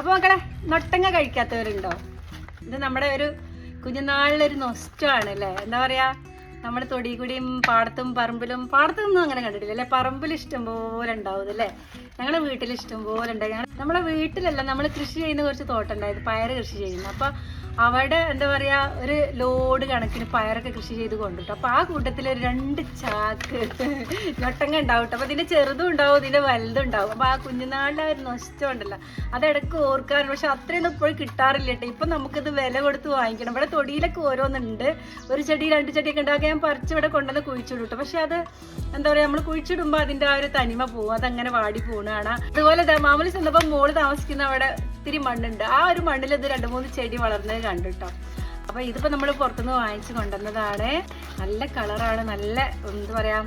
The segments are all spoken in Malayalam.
അപ്പോൾ മക്കളെ നൊട്ടങ്ങ കഴിക്കാത്തവരുണ്ടോ? ഇത് നമ്മുടെ ഒരു കുഞ്ഞുനാളിലൊരു നൊസ്റ്റമാണ് അല്ലേ? എന്താ പറയാ നമ്മുടെ തൊടി കൂടിയും പാടത്തും പറമ്പിലും പാടത്തൊന്നും അങ്ങനെ കണ്ടിട്ടില്ല അല്ലേ? പറമ്പിൽ ഇഷ്ടം പോലെ ഉണ്ടാവും അല്ലേ? ഞങ്ങളുടെ വീട്ടിൽ ഇഷ്ടം പോലെ ഉണ്ടായി നമ്മുടെ വീട്ടിലല്ല നമ്മൾ കൃഷി ചെയ്യുന്ന കുറച്ച് തോട്ടം ഉണ്ടായത് പയർ കൃഷി ചെയ്യുന്നു അപ്പോൾ അവിടെ എന്താ പറയാ ഒരു ലോഡ് കണക്കിന് പയറൊക്കെ കൃഷി ചെയ്ത് കൊണ്ടിട്ടു. അപ്പൊ ആ കൂട്ടത്തിൽ ഒരു രണ്ട് ചാക്ക് ഞൊട്ടങ്ങ ഉണ്ടാവും. അപ്പൊ ഇതിന്റെ ചെറുതും ഉണ്ടാവും ഇതിന്റെ വലുതും ഉണ്ടാവും. അപ്പൊ ആ കുഞ്ഞുനാളിലെ ഒരു നഷ്ടം ഉണ്ടല്ലോ. അതിടക്ക് ഓർക്കാറുണ്ട്. പക്ഷെ അത്രയൊന്നും ഇപ്പോഴും കിട്ടാറില്ല കേട്ടോ. ഇപ്പൊ നമുക്കിത് വില കൊടുത്ത് വാങ്ങിക്കണം. ഇവിടെ തൊടിയിലൊക്കെ ഓരോന്നുണ്ട്. ഒരു ചെടി രണ്ട് ചെടിയൊക്കെ ഉണ്ടാക്കി ഞാൻ പറിച്ച് ഇവിടെ കൊണ്ടുവന്ന് കുഴിച്ചിടും കേട്ടോ. പക്ഷെ അത് എന്താ പറയാ നമ്മൾ കുഴിച്ചിടുമ്പോൾ അതിന്റെ ആ ഒരു തനിമ പോവും. അതങ്ങനെ വാടി പോണാണ് അതുപോലെ മാമൂലി ചെന്നപ്പോ മോൾ താമസിക്കുന്ന അവിടെ ഇത്തിരി മണ്ണുണ്ട്. ആ ഒരു മണ്ണിൽ ഇത് രണ്ട് മൂന്ന് ചെടി വളർന്നത് കണ്ടു അപ്പൊ ഇതിപ്പോ നമ്മൾ പുറത്തുനിന്ന് വാങ്ങിച്ചു കൊണ്ടുവന്നതാണ്. നല്ല കളറാണ് നല്ല എന്താ പറയാ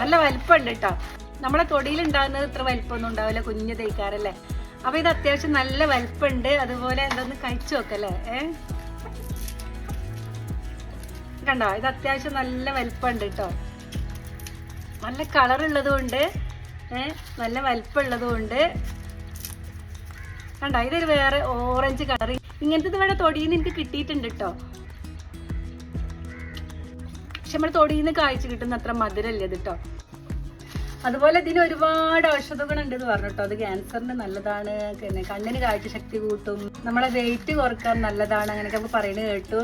നല്ല വലിപ്പമുണ്ട് കേട്ടോ. നമ്മളെ തൊടിയിൽ ഉണ്ടാകുന്നത് ഇത്ര വലിപ്പമൊന്നും ഉണ്ടാവില്ല കുഞ്ഞു തേക്കാറല്ലേ അപ്പൊ ഇത് അത്യാവശ്യം നല്ല വലിപ്പമുണ്ട്. അതുപോലെ എന്തൊന്ന് കഴിച്ചു നോക്കല്ലേ. ഏ? കണ്ടോ? ഇത് അത്യാവശ്യം നല്ല വലിപ്പമുണ്ട് കേട്ടോ. നല്ല ഏ നല്ല വലിപ്പമുള്ളതും ഉണ്ട് കണ്ടോ? ഇതൊരു വേറെ ഓറഞ്ച് കളർ ഇങ്ങനത്തെ ഇവിടെ തൊടിയിൽ നിന്ന് എനിക്ക് കിട്ടിയിട്ടുണ്ട് കേട്ടോ പക്ഷെ നമ്മുടെ തൊടിയിൽ നിന്ന് കാഴ്ച കിട്ടുന്ന അത്ര മധുരല്ലേ കേട്ടോ അതുപോലെ ഇതിന് ഒരുപാട് ഔഷധ ഗുണമുണ്ട് എന്ന് പറഞ്ഞു കേട്ടോ അത് ക്യാൻസറിന് നല്ലതാണ്. പിന്നെ കണ്ണിന് കാഴ്ച ശക്തി കൂട്ടും. നമ്മളെ വെയിറ്റ് കുറയ്ക്കാൻ നല്ലതാണ്. അങ്ങനെയൊക്കെ നമുക്ക് പറയുന്നത് കേട്ടു.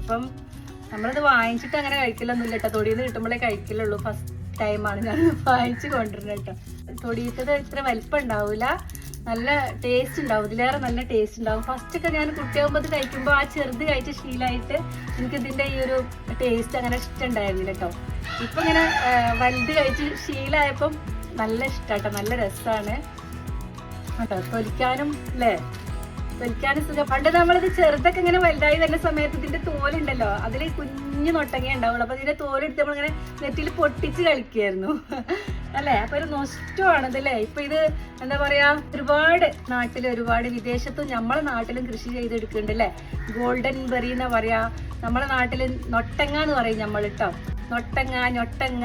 അപ്പം നമ്മളിത് വാങ്ങിച്ചിട്ട് അങ്ങനെ കഴിക്കലൊന്നുമില്ല കേട്ടോ തൊടിയിൽ നിന്ന് കിട്ടുമ്പോഴേ കഴിക്കില്ലുള്ളൂ ഫസ്റ്റ് ടൈമാണ് ഞാൻ വാങ്ങിച്ച് കൊണ്ടുവരുന്നത് കേട്ടോ തൊടിയിട്ടത് ഇത്ര വലിപ്പം ഉണ്ടാവില്ല നല്ല ടേസ്റ്റ് ഉണ്ടാവും. ഇതിലേറെ നല്ല ടേസ്റ്റ് ഉണ്ടാവും. ഫസ്റ്റ് ഒക്കെ ഞാൻ കുട്ടിയാകുമ്പോൾ കഴിക്കുമ്പോൾ ആ ചെറുത് കഴിച്ച ശീലമായിട്ട് എനിക്ക് ഇതിന്റെ ഈ ഒരു ടേസ്റ്റ് അങ്ങനെ ഇഷ്ടം ഉണ്ടായിരുന്നില്ല കേട്ടോ ഇപ്പം ഇങ്ങനെ വലുത് കഴിച്ച് ശീലമായപ്പം നല്ല ഇഷ്ടമാട്ടോ നല്ല രസമാണ് കേട്ടോ തൊലിക്കാനും അല്ലേ തൊലിക്കാനും സുഖം. പണ്ട് നമ്മളിത് ചെറുതൊക്കെ ഇങ്ങനെ വലുതായി വരുന്ന സമയത്ത് ഇതിന്റെ തോലുണ്ടല്ലോ അതിൽ കുഞ്ഞു നൊട്ടങ്ങ ഉണ്ടാവുള്ളൂ. അപ്പൊ ഇതിന്റെ തോലെടുത്ത് നമ്മളിങ്ങനെ നെറ്റിൽ പൊട്ടിച്ച് കളിക്കായിരുന്നു അല്ലേ? അപ്പൊ ഒരു നഷ്ടമാണ് ഇതല്ലേ ഇപ്പൊ ഇത് എന്താ പറയാ ഒരുപാട് നാട്ടിൽ ഒരുപാട് വിദേശത്തും നമ്മളെ നാട്ടിലും കൃഷി ചെയ്തെടുക്കുന്നുണ്ട് അല്ലേ ഗോൾഡൻ ബെറി എന്നാ പറയാ. നമ്മളെ നാട്ടിൽ നൊട്ടങ്ങ എന്ന് പറയും നമ്മൾ കേട്ടോ നൊട്ടങ്ങ ഞൊട്ടങ്ങ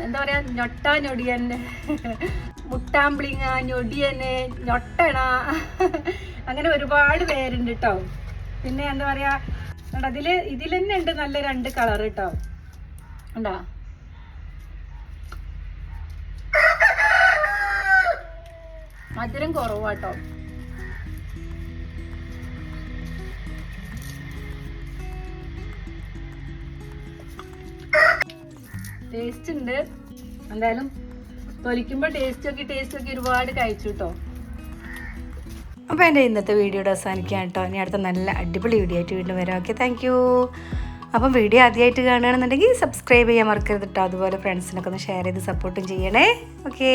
എന്താ പറയാ ഞൊട്ട ഞൊടിയൻ മുട്ടാമ്പിളിങ്ങ ഞൊടിയന് ഞൊട്ടണ അങ്ങനെ ഒരുപാട് പേരുണ്ട് കേട്ടോ പിന്നെ എന്താ പറയാ അതിൽ ഇതിൽ ഇതിൽ തന്നെ ഉണ്ട് നല്ല രണ്ട് കളർ കേട്ടോ ഉണ്ടാ മധുരം കുറവാട്ടോ. ടേസ്റ്റ് ഉണ്ട്. എന്തായാലും തൊലിക്കുമ്പോൾ ടേസ്റ്റ് ഒക്കെ ടേസ്റ്റ് ഒക്കെ ഒരുപാട് കഴിച്ചു കേട്ടോ അപ്പോൾ എന്റെ ഇന്നത്തെ വീഡിയോയുടെ അവസാനിക്കാം കേട്ടോ. ഇനി അടുത്ത നല്ല അടിപൊളി വീഡിയോ ആയിട്ട് വീണ്ടും വരാം. ഓക്കെ താങ്ക് യു അപ്പം വീഡിയോ ആദ്യമായിട്ട് കാണുകയാണെന്നുണ്ടെങ്കിൽ സബ്സ്ക്രൈബ് ചെയ്യാൻ മറക്കരുത് കേട്ടോ. അതുപോലെ ഫ്രണ്ട്സിനൊക്കെ ഒന്ന് ഷെയർ ചെയ്ത് സപ്പോർട്ടും ചെയ്യണേ. ഓക്കേ